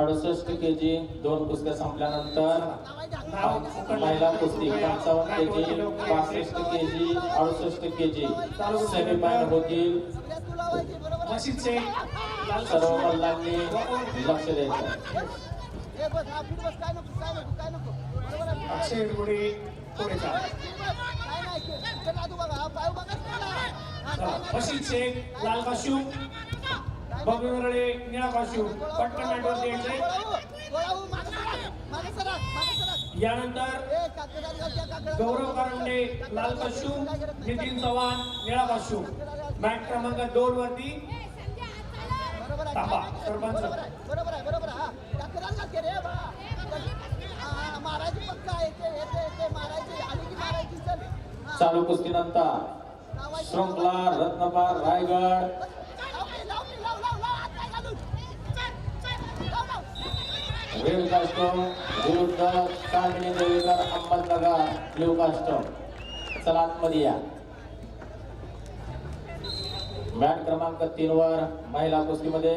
अडुसष्ट के जी दोन कुस्त्या संपल्यानंतर. महिला कुस्ती पंचावन्न के जी पासष्ट के जी अडुसष्ट के जी. सेमीफायनल होतील मशीद शेख लाल सर्व मल्लांनी लक्ष द्यायचं अक्षय मशीद शेख लाल काशू बबी वरळे निळा काशू पटकन मॅटवरती यायचे यानंतर गौरव कारंडे लाल काशू नितीन चव्हाण निळा काशू मॅट क्रमांक दोन वरती थांबा सरपंच. बरोबर आहे बरोबर आहे हा टक्कराला लाव. कास्टम विरुद्ध चांदणी देवीकर अहमदनगर ब्ल्यू कास्टम चला आतमध्ये या मॅट क्रमांक तीन वर महिला कुस्तीमध्ये